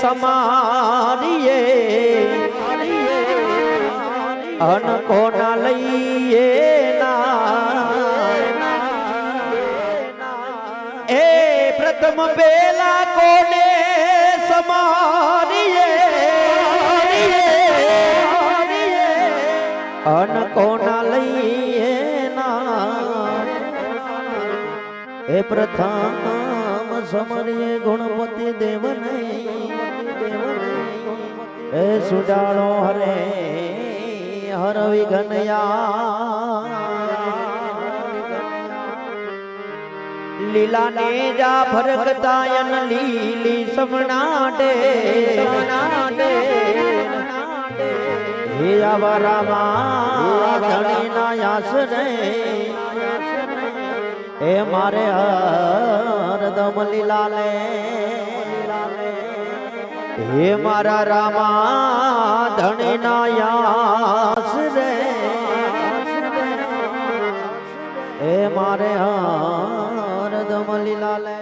સમારીએ, અન કોના લઈએ ના? એ પ્રથમ પેલા કોને સમારીએ? અન કોના લઈએ ના? એ પ્રથમ સમરીએ ગુણપતિ દેવને એ સુડાણો હરે, હર વિઘનયા લીલા ને જા ફરકતાયન લીલી સમનાટે સમનાટે હે આવારામાં ધણી ના આસરે એ મારે હરદમ લીલા લે હે મારા રામા ધણી ના યાસ રે. હે મારે હરદમ લીલા લે.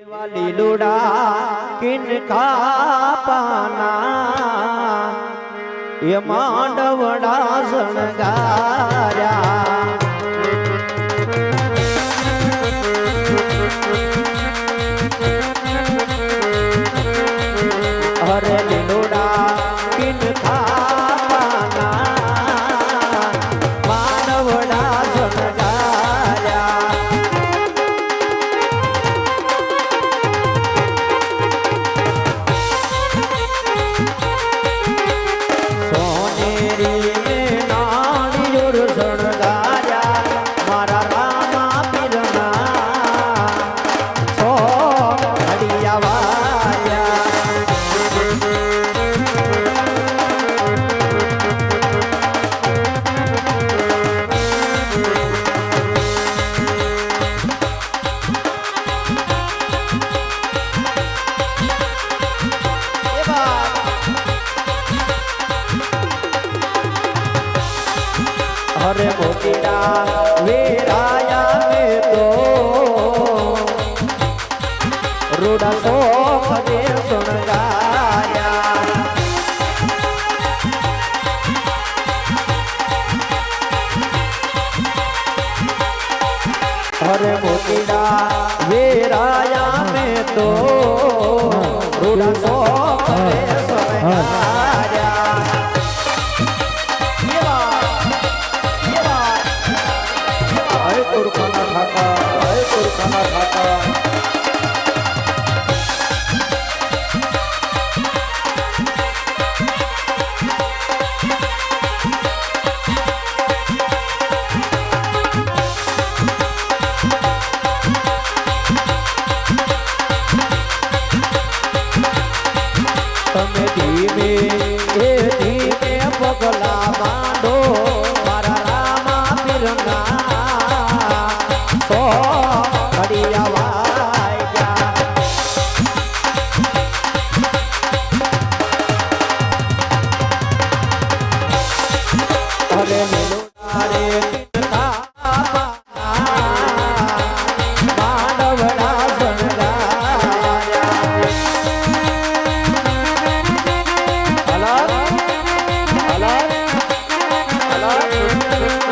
એવા લીલુડા કિનકા પાના એ માંડવડા શણગાર્યા. અરે મોતીડા વેરાયા મે તો રૂડા તુરખાના ઠાકા તુરખાના ઠાકા parei. Thank you.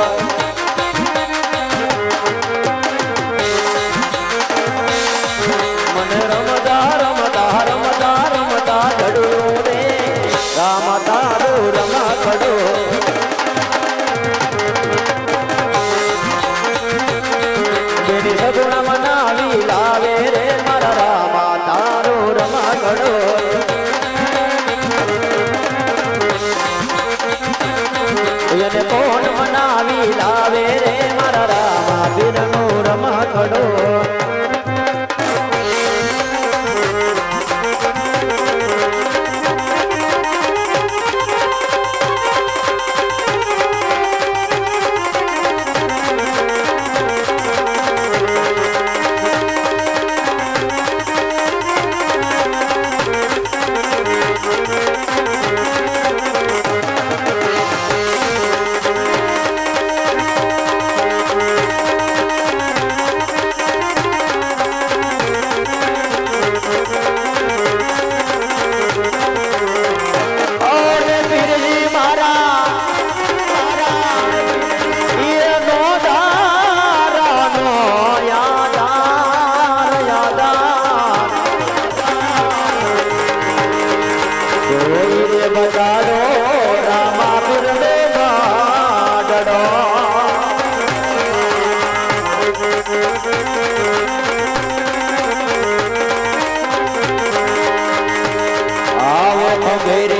get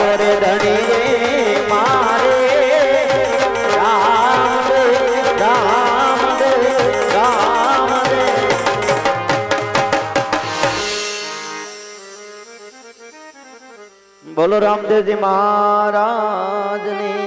રે ધણીએ મારે. રામ રામ રામ. બોલો રામદેવજી મહારાજની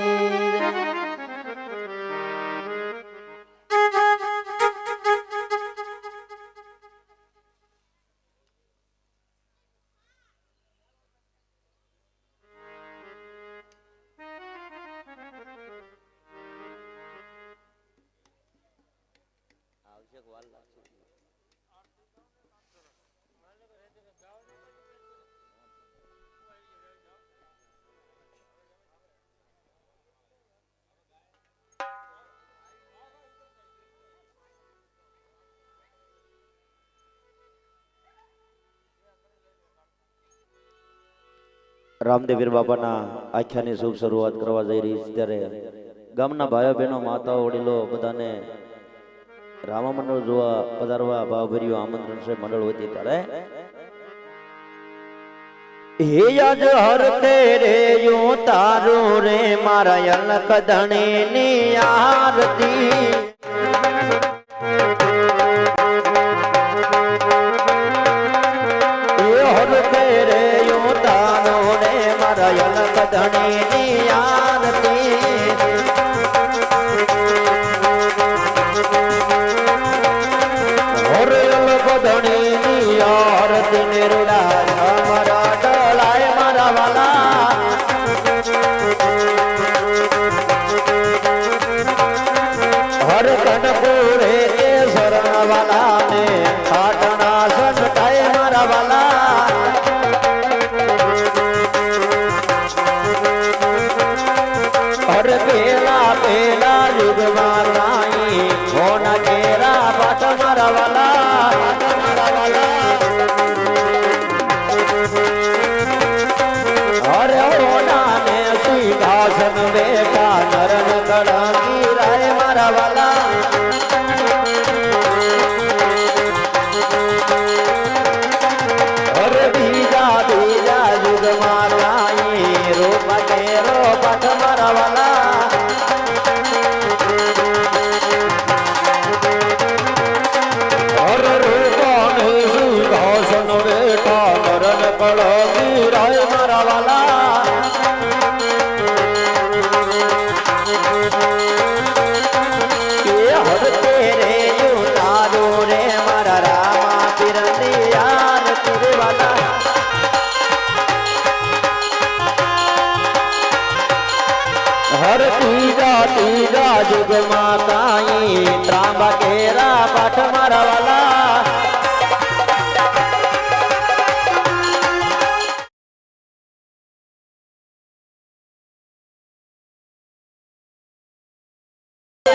રામદેવીર બાબાના આખ્યાની શુભ શરૂઆત કરવા જઈ રહી છે ત્યારે ગામના ભાઈઓ બહેનો, માતાઓ, વડીલો બધાને રામા મંડળ જોવા પધારવા ભાવભર્યું આમંત્રણ છે મંડળ વતી ત્યારે. હે હર તે રે યો તારું રે, મારા અલક ધણી ની આરતી. la la la. বাবা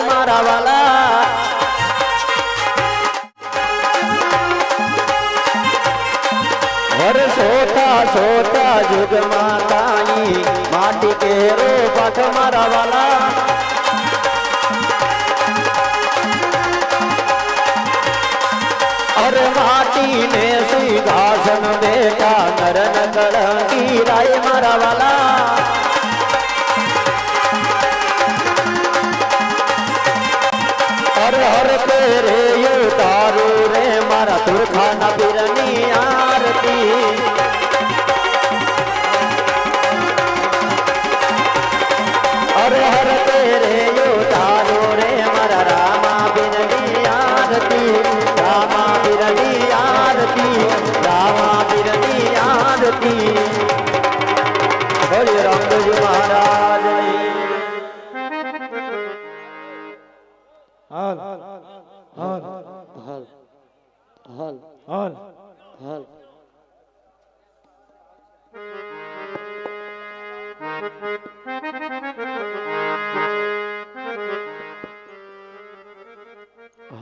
મારા વાલા સોતા સોતા જુગ માતાની માટી કેરો પાઠ મારા વાલા અરે માટી ને સિંહાસન બેટા નરન કળંકી રાય મારા વાલા ಮಾಡಿ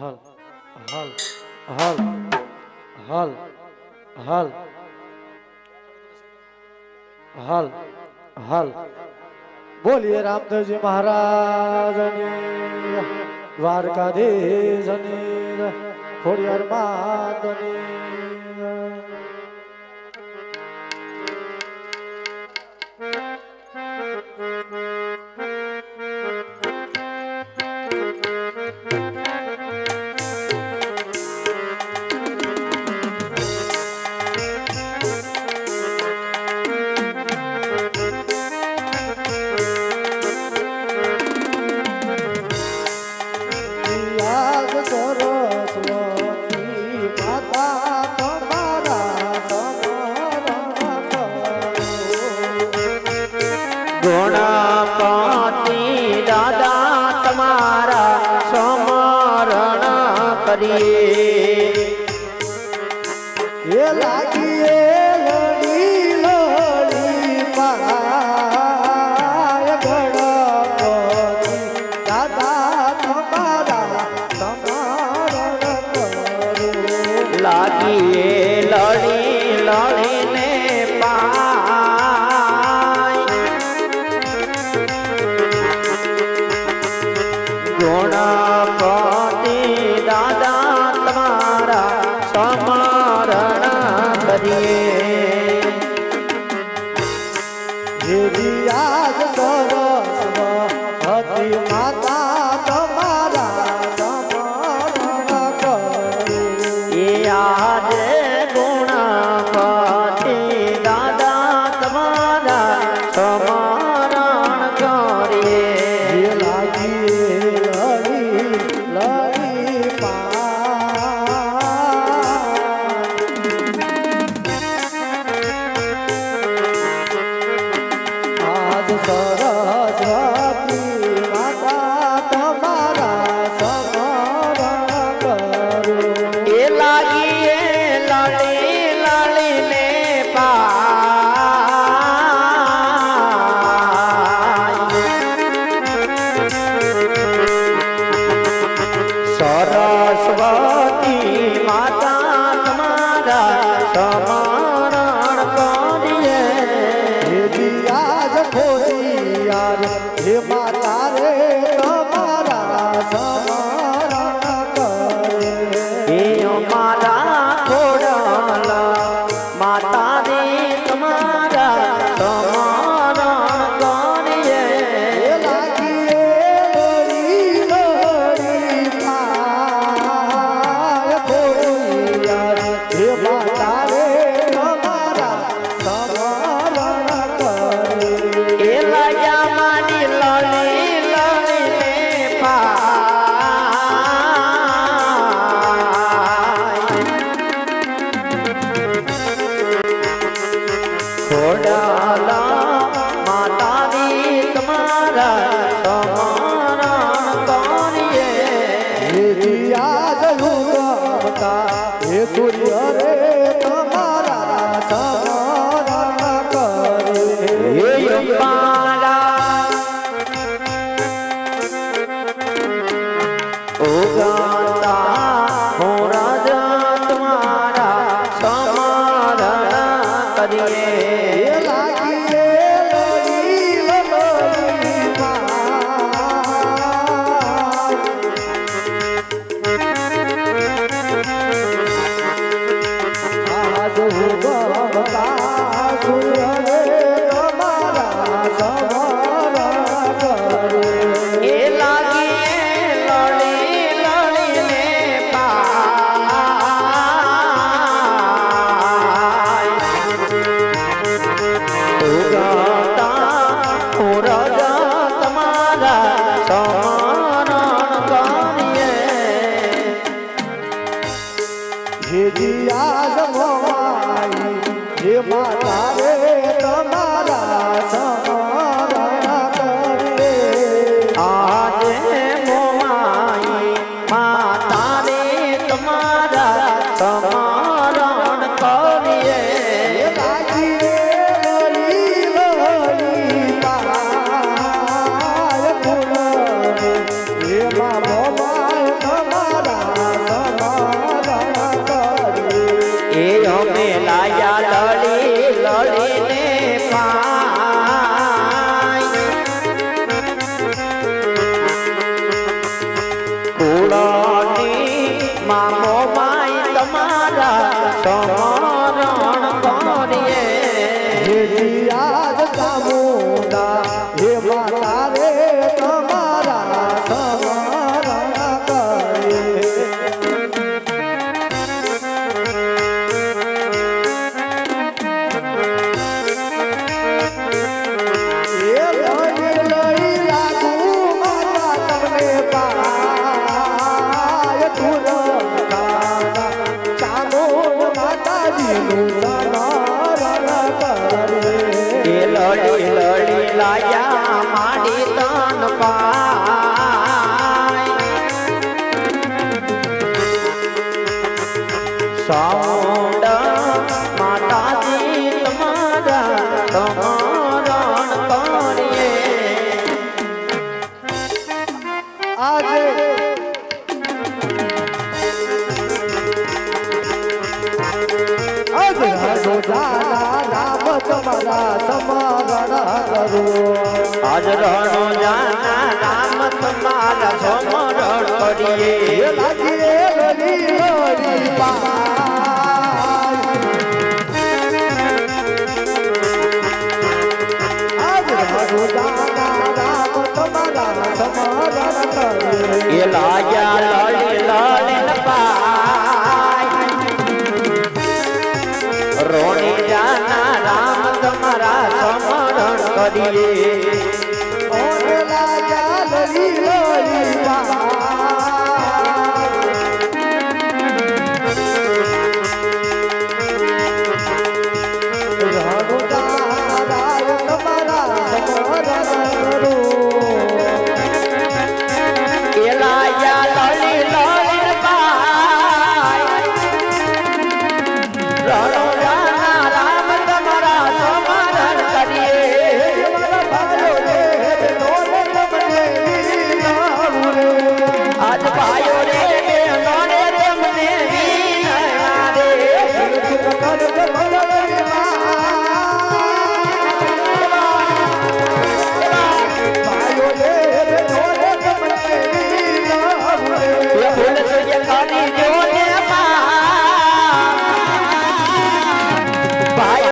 હલ હલ હલ હલ હલ હલ હલ. બોલીએ રામદેવજી મહારાજ દ્વારકાધીશ ખોડિયાર માતની. લાગીએ લણી લણી Yeah, my. your. আল্লাহ લડી લડી લાયા માડી તન પાય સાઉન્ડ માતાજી તમારા તમારણ સમા આજ રહનો જાના રામ તમારા સમરણ કરીએ. લાગી રે ગલી ગરી લાગ્યા લાલી લાલી કરીએ ઓરલા ચાલવી લોરી